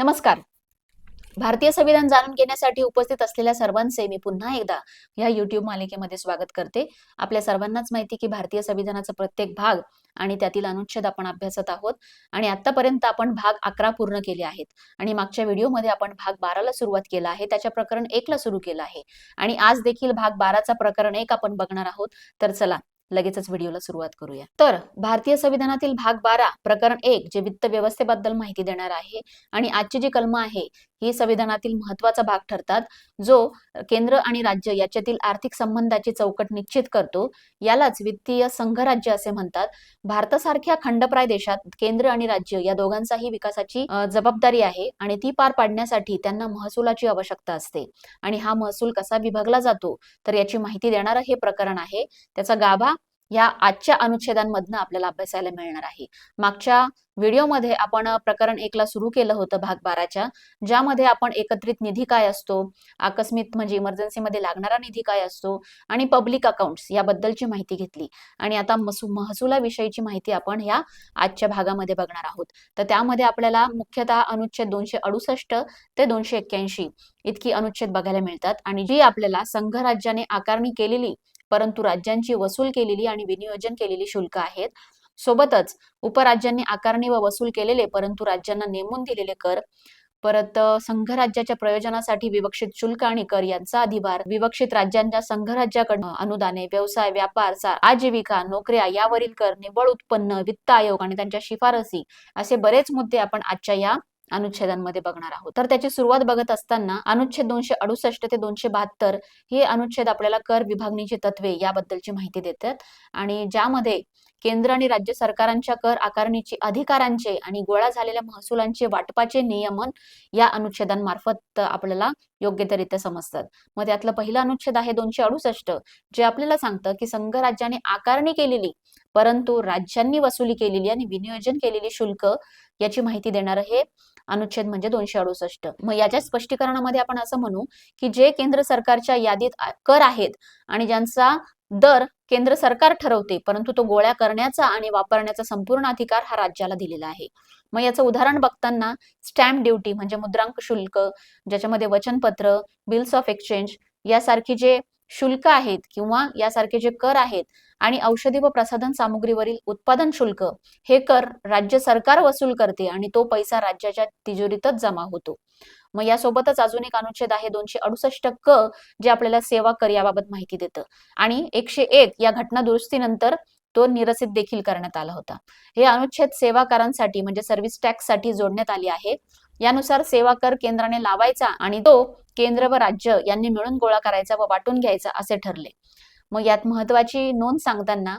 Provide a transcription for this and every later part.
नमस्कार. भारतीय संविधान जाणून घेण्यासाठी उपस्थित असलेल्या सर्वांचे मी पुन्हा एकदा या युट्यूब मालिकेमध्ये स्वागत करते. आपल्या सर्वांनाच माहिती की भारतीय संविधानाचा प्रत्येक भाग आणि त्यातील अनुच्छेद आपण अभ्यासत आहोत आणि आतापर्यंत आपण भाग अकरा पूर्ण केले आहेत. आणि मागच्या व्हिडिओमध्ये आपण भाग बाराला सुरुवात केला आहे. त्याच्या प्रकरण एकला सुरू केलं आहे. आणि आज देखील भाग बाराचा प्रकरण एक आपण बघणार आहोत. तर चला लगेचच व्हिडिओला सुरुवात करूया. तर भारतीय संविधानातील भाग बारा प्रकरण एक जे वित्त व्यवस्थेबद्दल माहिती देणार आहे आणि आजची जी कलम आहे ही संविधानातील महत्त्वाचा भाग ठरतात जो केंद्र आणि राज्य याच्यातील आर्थिक संबंधाची चौकट निश्चित करतो यालाच वित्तीय संघराज्य असे म्हणतात. भारतासारख्या खंडप्राय देशात केंद्र आणि राज्य या दोघांचाही विकासाची जबाबदारी आहे आणि ती पार पाडण्यासाठी त्यांना महसुलाची आवश्यकता असते. आणि हा महसूल कसा विभागला जातो तर याची माहिती देणारं हे प्रकरण आहे. त्याचा गाभा या आजच्या अनुच्छेदांमधनं आपल्याला अभ्यासायला मिळणार आहे. मागच्या व्हिडिओमध्ये आपण प्रकरण एकला सुरू केलं होतं भाग बाराच्या ज्यामध्ये आपण एकत्रित निधी काय असतो आकस्मिक म्हणजे इमर्जन्सीमध्ये लागणारा निधी काय असतो आणि पब्लिक अकाउंट्स याबद्दलची माहिती घेतली. आणि आता महसुलाविषयीची माहिती आपण या आजच्या भागामध्ये बघणार आहोत. तर त्यामध्ये आपल्याला मुख्यतः अनुच्छेद दोनशे अडुसष्ट ते दोनशे एक्क्याऐंशी इतकी अनुच्छेद बघायला मिळतात. आणि जी आपल्याला संघराज्याने आकारणी केलेली परंतु राज्यांची वसूल केलेली आणि विनियोजन केलेली शुल्क आहेत. सोबतच उपराज्यांनी आकारणी व वसूल केलेले परंतु राज्यांना नेमून दिलेले कर. परत संघराज्याच्या प्रयोजनासाठी विवक्षित शुल्क आणि कर यांचा अधिभार. विवक्षित राज्यांच्या संघराज्याकडून अनुदाने व्यवसाय व्यापार आजीविका नोकऱ्या यावरील कर निव्वळ उत्पन्न वित्त आयोग आणि त्यांच्या शिफारसी असे बरेच मुद्दे आपण आजच्या या अनुच्छेदांमध्ये बघणार आहोत. तर त्याची सुरुवात बघत असताना अनुच्छेद दोनशे अडुसष्ट ते दोनशे बहात्तर हे अनुच्छेद आपल्याला कर विभागणीची तत्वे याबद्दलची माहिती देतात. आणि ज्यामध्ये केंद्र आणि राज्य सरकारांच्या कर आकारणीचे अधिकारांचे आणि गोळा झालेल्या महसुलांचे वाटपाचे नियमन या अनुच्छेदांमार्फत आपल्याला योग्यतरित्या समजतात. मग त्यातलं पहिलं अनुच्छेद आहे दोनशे अडुसष्ट जे आपल्याला सांगतं की संघराज्याने आकारणी केलेली परंतु राज्यांनी वसुली केलेली आणि विनियोजन केलेली शुल्क याची माहिती देणारं हे अनुच्छेद म्हणजे दोनशे अडुसष्ट. मग याच्या स्पष्टीकरणामध्ये आपण असं म्हणू की जे केंद्र सरकारच्या यादीत कर आहेत आणि ज्यांचा दर केंद्र सरकार ठरवते परंतु तो गोळ्या करण्याचा आणि वापरण्याचा संपूर्ण अधिकार हा राज्याला दिलेला आहे. मग याचं उदाहरण बघताना स्टॅम्प ड्युटी म्हणजे मुद्रांक शुल्क ज्याच्यामध्ये वचनपत्र बिल्स ऑफ एक्सचेंज यासारखी जे शुल्क आहेत किंवा यासारखे जे कर आहेत आणि औषधी व प्रसाधन सामुग्रीवरील उत्पादन शुल्क हे कर राज्य सरकार वसूल करते आणि तो पैसा राज्याच्या तिजोरीतच जमा होतो. मग यासोबतच अजून एक अनुच्छेद आहे दोनशे अडुसष्ट क जे आपल्याला सेवा कर याबाबत माहिती देतं. आणि एकशे एक या घटना दुरुस्तीनंतर तो निरसित देखील करण्यात आला होता. हे अनुच्छेद सेवाकारांसाठी म्हणजे सर्व्हिस टॅक्ससाठी जोडण्यात आले आहे. यानुसार सेवा कर केंद्राने लावायचा आणि तो केंद्र व राज्य यांनी मिळून गोळा करायचा व वाटून घ्यायचा असे ठरले. मग यात महत्वाची नोंद सांगताना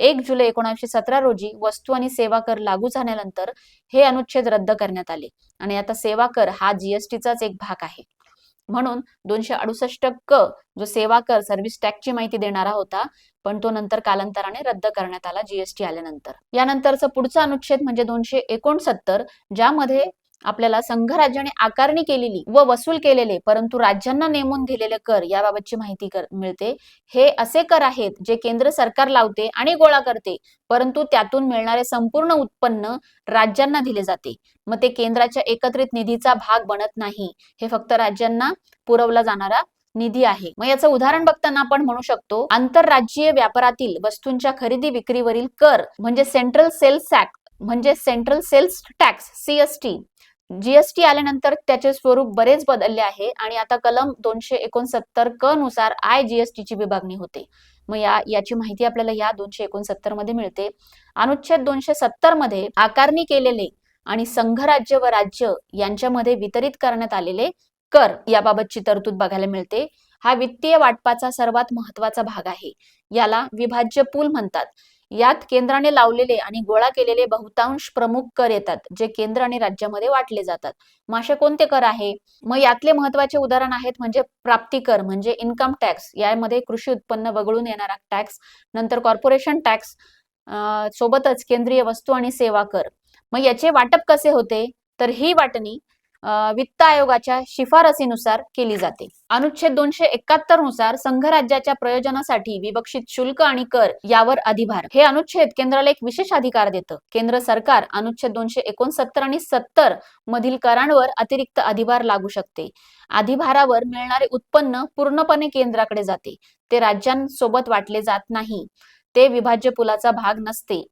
एक जुलै एकोणीसशे सतरा रोजी वस्तू आणि सेवा कर लागू झाल्यानंतर हे अनुच्छेद रद्द करण्यात आले. आणि आता सेवा कर हा जीएसटीचाच एक भाग आहे. म्हणून दोनशे अडुसष्ट क जो सेवा कर सर्व्हिस टॅक्सची माहिती देणारा होता पण तो नंतर कालांतराने रद्द करण्यात आला जीएसटी आल्यानंतर. यानंतरचा पुढचा अनुच्छेद म्हणजे दोनशे एकोणसत्तर ज्यामध्ये आपल्याला संघराज्याने आकारणी केलेली व वसूल केलेले परंतु राज्यांना नेमून दिलेले कर याबाबतची माहिती मिळते. हे असे कर आहेत जे केंद्र सरकार लावते आणि गोळा करते परंतु त्यातून मिळणारे संपूर्ण उत्पन्न राज्यांना दिले जाते. मग ते केंद्राच्या एकत्रित निधीचा भाग बनत नाही. हे फक्त राज्यांना पुरवला जाणारा निधी आहे. मग याचं उदाहरण बघताना आपण म्हणू शकतो आंतरराज्यीय व्यापारातील वस्तूंच्या खरेदी विक्रीवरील कर म्हणजे सेंट्रल सेल्स टॅक्स म्हणजे central sales tax CST GST आल्यानंतर त्याचे स्वरूप बरेच बदलले आहे आणि आता कलम दोनशे एकोणसत्तर क नुसार आय जीएसटी ची विभागणी होते. मग या याची माहिती आपल्याला या दोनशे एकोणसत्तरमध्ये मिळते. अनुच्छेद दोनशे सत्तरमध्ये आकारणी केलेले आणि संघराज्य व राज्य यांच्यामध्ये वितरित करण्यात आलेले कर याबाबतची तरतूद बघायला मिळते. हा वित्तीय वाटपाचा सर्वात महत्त्वाचा भाग आहे. याला विभाज्य पूल म्हणतात. यात केंद्राने लावलेले आणि गोळा केलेले बहुतांश प्रमुख कर येतात जे केंद्र आणि राज्यामध्ये वाटले जातात. मग असे कोणते कर आहे? मग यातले महत्त्वाचे उदाहरण आहेत म्हणजे प्राप्ती कर म्हणजे इन्कम टॅक्स यामध्ये कृषी उत्पन्न वगळून येणारा टॅक्स नंतर कॉर्पोरेशन टॅक्स सोबतच केंद्रीय वस्तू आणि सेवा कर. मग याचे वाटप कसे होते? तर ही वाटणी वित्त आयोगाच्या शिफारसीनुसार केली जाते. अनुच्छेद दोनशे एकाहत्तरनुसार संघ राज्याच्या प्रयोजनासाठी विवक्षित शुल्क आणि कर यावर अधिभार. हे अनुच्छेद केंद्राला एक विशेष अधिकार देतं. केंद्र सरकार अनुच्छेद दोनशे एकोणसत्तर आणि सत्तर मधील करांवर अतिरिक्त अधिभार लागू शकते. अधिभारावर मिळणारे उत्पन्न पूर्णपणे केंद्राकडे जाते. ते राज्यांसोबत वाटले जात नाही. ते विभाज्य पुलाचा भाग नसते.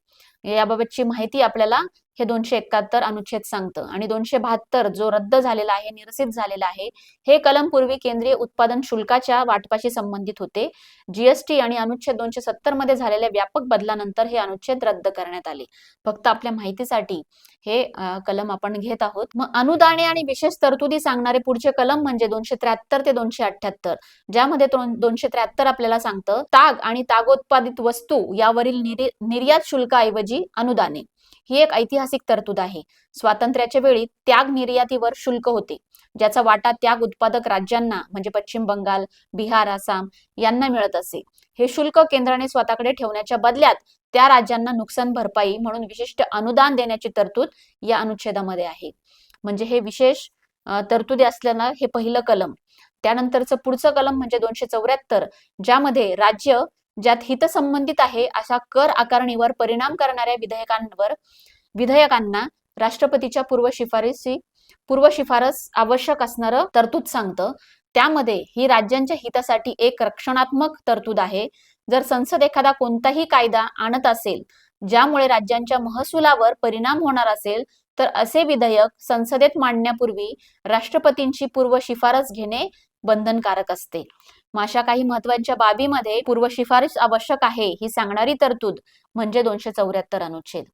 याबाबतची माहिती आपल्याला हे दोनशे एकाहत्तर अनुच्छेद सांगतं. आणि दोनशे बहात्तर जो रद्द झालेला आहे निरसित झालेला आहे हे कलम पूर्वी केंद्रीय उत्पादन शुल्काच्या वाटपाशी संबंधित होते. जीएसटी आणि अनुच्छेद दोनशे सत्तरमध्ये झालेल्या व्यापक बदलानंतर हे अनुच्छेद रद्द करण्यात आले. फक्त आपल्या माहितीसाठी हे कलम आपण घेत आहोत. मग अनुदाने आणि विशेष तरतुदी सांगणारे पुढचे कलम म्हणजे दोनशे त्र्याहत्तर ते दोनशे अठ्याहत्तर ज्यामध्ये दोनशे त्र्याहत्तर आपल्याला सांगतं ताग आणि तागोत्पादित वस्तू यावरील निर्यात शुल्काऐवजी अनुदाने. ही एक ऐतिहासिक तरतूद आहे. स्वातंत्र्याच्या वेळी त्याग निर्यातीवर शुल्क होते. ज्याचा वाटा त्याग उत्पादक राज्यांना म्हणजे पश्चिम बंगाल बिहार आसाम यांना मिळत असे. हे शुल्क केंद्राने स्वतःकडे ठेवण्याच्या बदल्यात त्या राज्यांना नुकसान भरपाई म्हणून विशिष्ट अनुदान देण्याची तरतूद या अनुच्छेदामध्ये आहे. म्हणजे हे विशेष तरतुदी असल्यानं हे पहिलं कलम. त्यानंतरचं पुढचं कलम म्हणजे दोनशे चौऱ्याहत्तर ज्यामध्ये राज्य ज्यात हितसंबंधित आहे अशा कर आकारणीवर परिणाम करणाऱ्या विधेयकांवर विधेयकांना राष्ट्रपतीच्या पूर्व शिफारसी पूर्व शिफारस आवश्यक असणारं तरतूद सांगतं. त्यामध्ये ही राज्यांच्या हितासाठी एक रक्षणात्मक तरतूद आहे. जर संसद एखादा कोणताही कायदा आणत असेल ज्यामुळे राज्यांच्या महसुलावर परिणाम होणार असेल तर असे विधेयक संसदेत मांडण्यापूर्वी राष्ट्रपतींची पूर्व शिफारस घेणे बंधनकारक असते. मग अशा काही महत्त्वाच्या बाबीमध्ये पूर्व शिफारस आवश्यक आहे ही सांगणारी तरतूद म्हणजे दोनशे चौऱ्याहत्तर अनुच्छेद.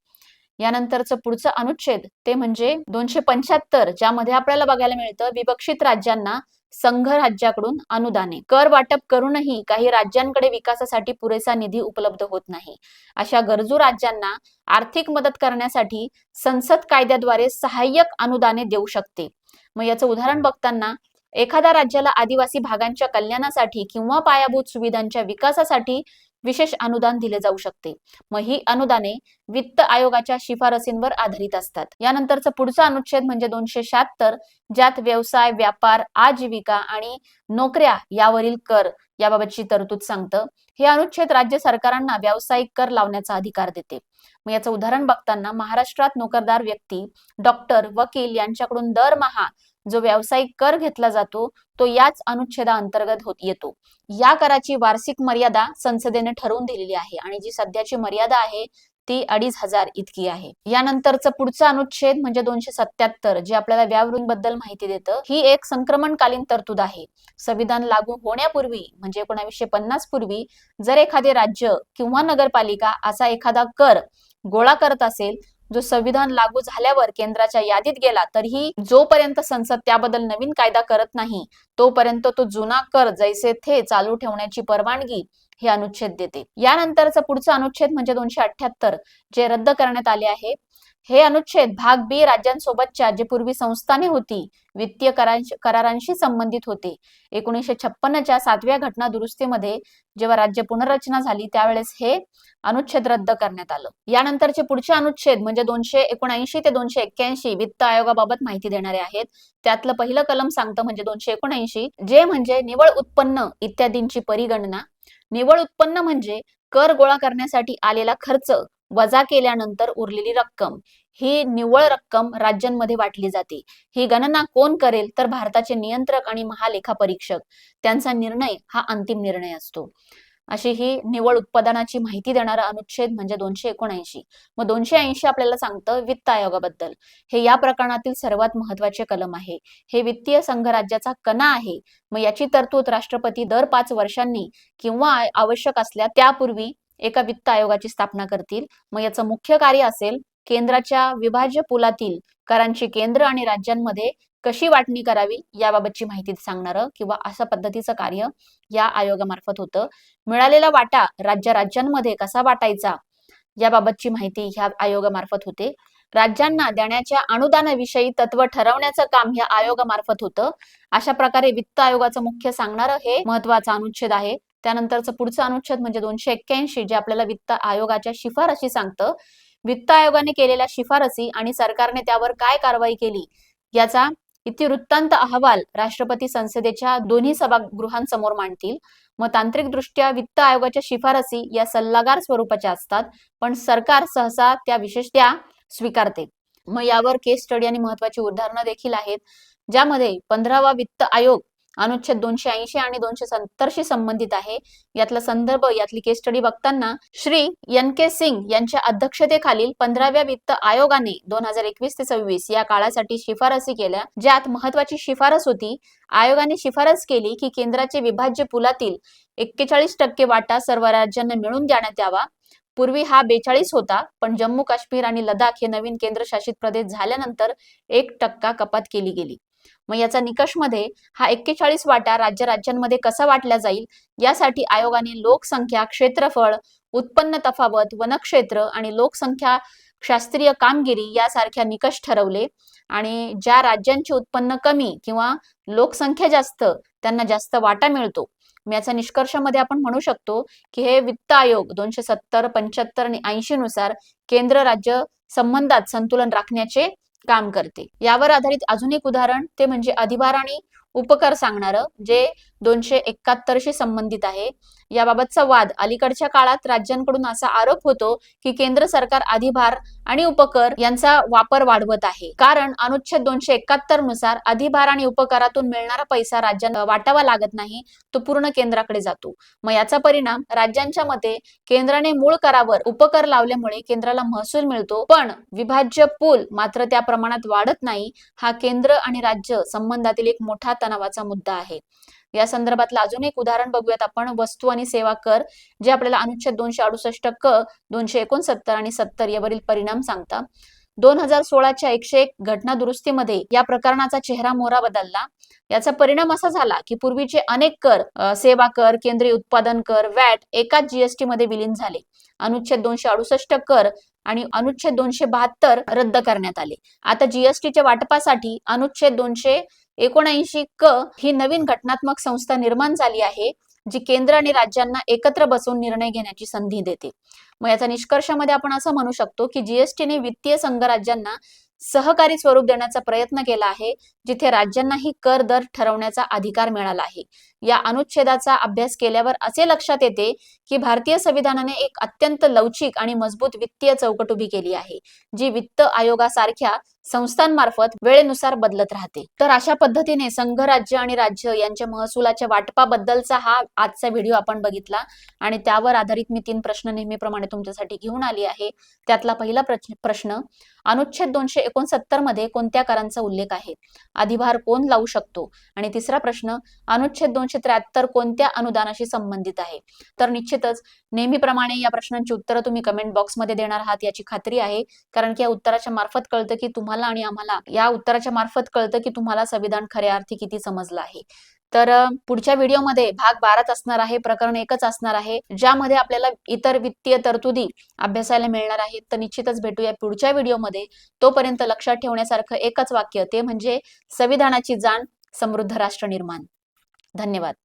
यानंतरचं पुढचं अनुच्छेद ते म्हणजे दोनशे पंच्याहत्तर ज्यामध्ये आपल्याला बघायला मिळतं विवक्षित राज्यांना संघ राज्याकडून अनुदाने कर वाटप करूनही काही राज्यांकडे विकासासाठी पुरेसा निधी उपलब्ध होत नाही. अशा गरजू राज्यांना आर्थिक मदत करण्यासाठी संसद कायद्याद्वारे सहाय्यक अनुदाने देऊ शकते. मग याचं उदाहरण बघताना एखाद्या राज्याला आदिवासी भागांच्या कल्याणासाठी किंवा पायाभूत सुविधांच्या विकासासाठी विशेष अनुदान दिले जाऊ शकते. मग ही अनुदाने वित्त आयोगाच्या शिफारसींवर आधारित असतात. यानंतरचं पुढचा अनुच्छेद म्हणजे दोनशे शहात्तर ज्यात व्यवसाय व्यापार आजीविका आणि नोकऱ्या यावरील कर याबाबतची तरतूद सांगतं. हे अनुच्छेद राज्य सरकारांना व्यावसायिक कर लावण्याचा अधिकार देते. मग याचं उदाहरण बघताना महाराष्ट्रात नोकरदार व्यक्ती डॉक्टर वकील यांच्याकडून दरमहा जो व्यावसायिक कर घेतला जातो तो याच अनुच्छेदाअंतर्गत होत येतो. या कराची वार्षिक मर्यादा संसदेने ठरवून दिलेली आहे आणि जी सध्याची मर्यादा आहे ती अडीच हजार इतकी आहे. यानंतरचं पुढचा अनुच्छेद म्हणजे दोनशे सत्याहत्तर जे आपल्याला व्यावरून बद्दल माहिती देतं ही एक संक्रमणकालीन तरतूद आहे. संविधान लागू होण्यापूर्वी म्हणजे एकोणावीसशे पन्नास पूर्वी जर एखादे राज्य किंवा नगरपालिका असा एखादा कर गोळा करत असेल जो संविधान लागू झाल्यावर केंद्राच्या यादीत गेला तरीही जोपर्यंत संसद त्याबद्दल नवीन कायदा करत नाही तोपर्यंत तो जुना कर जैसे थे चालू ठेवण्याची परवानगी हे अनुच्छेद देते यानंतरचा पुढचं अनुच्छेद म्हणजे दोनशे अठ्याहत्तर जे रद्द करण्यात आले आहे. हे अनुच्छेद भाग बी राज्यांसोबतच्या जे पूर्वी संस्थाने होती वित्तीय करारांशी संबंधित होते. एकोणीसशे छप्पन्नच्या सातव्या घटना दुरुस्तीमध्ये जेव्हा राज्य पुनर्रचना झाली त्यावेळेस हे अनुच्छेद रद्द करण्यात आलं. यानंतरचे पुढचे अनुच्छेद म्हणजे दोनशे एकोणऐंशी ते दोनशे एक्क्याऐंशी वित्त आयोगाबाबत माहिती देणारे आहेत. त्यातलं पहिलं कलम सांगतं म्हणजे दोनशे एकोणऐंशी जे म्हणजे निवळ उत्पन्न इत्यादींची परिगणना निवळ उत्पन्न म्हणजे कर गोळा करण्यासाठी आलेला खर्च वजा केल्यानंतर उरलेली रक्कम. ही निव्वळ रक्कम राज्यांमध्ये वाटली जाते. ही गणना कोण करेल तर भारताचे नियंत्रक आणि महालेखा परीक्षक त्यांचा निर्णय हा अंतिम निर्णय असतो. अशी ही निवड उत्पादनाची माहिती देणारा अनुच्छेद म्हणजे दोनशे एकोणऐंशी. मग दोनशे ऐंशी आपल्याला सांगतं वित्त आयोगाबद्दल. हे या प्रकरणातील सर्वात महत्त्वाचे कलम आहे. हे वित्तीय संघराज्याचा कणा आहे. मग याची तरतूद राष्ट्रपती दर पाच वर्षांनी किंवा आवश्यक असल्या त्यापूर्वी एका वित्त आयोगाची स्थापना करतील. मग याचं मुख्य कार्य असेल केंद्राच्या विभाज्य पुलातील करांची केंद्र आणि राज्यांमध्ये कशी वाटणी करावी याबाबतची माहिती सांगणारं किंवा अशा पद्धतीचं कार्य या आयोगामार्फत होतं. मिळालेला वाटा राज्य राज्यांमध्ये कसा वाटायचा याबाबतची माहिती ह्या आयोगामार्फत होते. राज्यांना देण्याच्या अनुदानाविषयी तत्व ठरवण्याचं काम ह्या आयोगामार्फत होतं. अशा प्रकारे वित्त आयोगाचं मुख्य सांगणारं हे महत्वाचं अनुच्छेद आहे. त्यानंतरचं पुढचं अनुच्छेद म्हणजे दोनशे एक्क्याऐंशी जे आपल्याला वित्त आयोगाच्या शिफारशी सांगतं. वित्त आयोगाने केलेल्या शिफारसी आणि सरकारने त्यावर काय कारवाई केली? याचा इतिवृत्तांत अहवाल राष्ट्रपती संसदेच्या दोन्ही सभागृहांसमोर मांडतील. मग तांत्रिकदृष्ट्या वित्त आयोगाच्या शिफारसी या सल्लागार स्वरूपाच्या असतात पण सरकार सहसा त्या विशेष त्या स्वीकारते. मग यावर केस स्टडी आणि महत्वाची उदाहरणं देखील आहेत ज्यामध्ये पंधरावा वित्त आयोग अनुच्छेद दोनशे ऐंशी आणि दोनशे सत्तरशी संबंधित आहे. यातला संदर्भ यातली केस स्टडी बघताना श्री एन के सिंग यांच्या अध्यक्षतेखालील पंधराव्या वित्त आयोगाने दोन हजार एकवीस ते सव्वीस या काळासाठी शिफारसी केल्या ज्यात महत्वाची शिफारस होती. आयोगाने शिफारस केली की केंद्राचे विभाज्य पुलातील एक्केचाळीस टक्के वाटा सर्व राज्यांना मिळून देण्यात यावा. पूर्वी हा बेचाळीस होता पण जम्मू काश्मीर आणि लडाख हे नवीन केंद्रशासित प्रदेश झाल्यानंतर एक टक्का कपात केली गेली. मग याचा निकषमध्ये हा एक्केचाळीस वाटा राज्य राज्यांमध्ये कसा वाटला जाईल? यासाठी आयोगाने लोकसंख्या क्षेत्रफळ उत्पन्न तफावत वनक्षेत्र आणि लोकसंख्या शास्त्रीय कामगिरी यासारख्या निकष ठरवले. आणि ज्या राज्यांचे उत्पन्न कमी किंवा लोकसंख्या जास्त त्यांना जास्त वाटा मिळतो. मग याचा निष्कर्षामध्ये आपण म्हणू शकतो की हे वित्त आयोग दोनशे सत्तर पंच्याहत्तर आणि ऐंशी नुसार केंद्र राज्य संबंधात संतुलन राखण्याचे काम करते. यावर आधारित अजून एक उदाहरण ते म्हणजे अधिभार आणि उपकर सांगणारं जे दोनशे एकाहत्तरशी संबंधित आहे. याबाबतचा वाद अलीकडच्या काळात राज्यांकडून असा आरोप होतो की केंद्र सरकार अधिभार आणि उपकर यांचा वापर वाढवत आहे. कारण अनुच्छेद दोनशे एकाहत्तरनुसार अधिभार आणि उपकारातून मिळणारा पैसा राज्यांना वाटावा लागत नाही तो पूर्ण केंद्राकडे जातो. मग याचा परिणाम राज्यांच्या मते केंद्राने मूळ करावर उपकर लावल्यामुळे केंद्राला महसूल मिळतो. पण विभाज्य पूल मात्र त्या प्रमाणात वाढत नाही हा केंद्र आणि राज्य संबंधातील एक मोठा तणावाचा मुद्दा आहे. या संदर्भातलं अजून एक उदाहरण बघूयात आपण वस्तू आणि सेवा कर जे आपल्याला अनुच्छेद दोनशे अडुसष्ट क दोनशे एकोणसत्तर आणि सत्तर यावरील परिणाम सांगतात दोन हजार सोळाच्या एकशे एक घटना दुरुस्तीमध्ये या प्रकरणाचा चेहरा मोहरा बदलला. याचा परिणाम असा झाला की पूर्वीचे अनेक कर सेवा कर केंद्रीय उत्पादन कर वॅट एकाच जीएसटी मध्ये विलीन झाले. अनुच्छेद दोनशे अडुसष्ट कर आणि अनुच्छेद दोनशे बहात्तर रद्द करण्यात आले. आता जीएसटीच्या वाटपासाठी अनुच्छेद दोनशे एकोणऐंशी क ही नवीन घटनात्मक संस्था निर्माण झाली आहे जी केंद्र आणि राज्यांना एकत्र बसून निर्णय घेण्याची संधी देते. मग याचा निष्कर्षामध्ये आपण असं म्हणू शकतो की जीएसटीने वित्तीय संघराज्यांना सहकारी स्वरूप देण्याचा प्रयत्न केला आहे जिथे राज्यांनाही कर दर ठरवण्याचा अधिकार मिळाला आहे. या अनुच्छेदाचा अभ्यास केल्यावर असे लक्षात येते की भारतीय संविधानाने एक अत्यंत लवचिक आणि मजबूत वित्तीय चौकट उभी केली आहे जी वित्त आयोगासारख्या संस्थांमार्फत वेळेनुसार बदलत राहते. तर अशा पद्धतीने संघ राज्य आणि राज्य यांच्या महसुलाच्या वाटपाबद्दलचा हा आजचा व्हिडिओ आपण बघितला आणि त्यावर आधारित मी तीन प्रश्न नेहमीप्रमाणे तुमच्यासाठी घेऊन आली आहे. त्यातला पहिला प्रश्न- प्रश्न अनुच्छेद दोनशे एकोणसत्तरमध्ये कोणत्या करांचा उल्लेख आहे? अधिभार कोण लावू शकतो? आणि तिसरा प्रश्न अनुच्छेद दोनशे त्र्याहत्तर कोणत्या अनुदानाशी संबंधित आहे? तर निश्चितच नेहमीप्रमाणे या प्रश्नांची उत्तरं तुम्ही कमेंट बॉक्समध्ये देणार आहात याची खात्री आहे. कारण की या उत्तराच्या मार्फत कळतं की तुम्हाला आणि आम्हाला या उत्तराच्या मार्फत कळतं की तुम्हाला संविधान खऱ्या अर्थी किती समजलं आहे. तर पुढच्या व्हिडिओमध्ये भाग बाराच असणार आहे प्रकरण एकच असणार आहे ज्यामध्ये आपल्याला इतर वित्तीय तरतुदी अभ्यासायला मिळणार आहेत. तर निश्चितच भेटूया पुढच्या व्हिडिओमध्ये. तोपर्यंत लक्षात ठेवण्यासारखं एकच वाक्य ते म्हणजे संविधानाची जाण समृद्ध राष्ट्र निर्माण. धन्यवाद.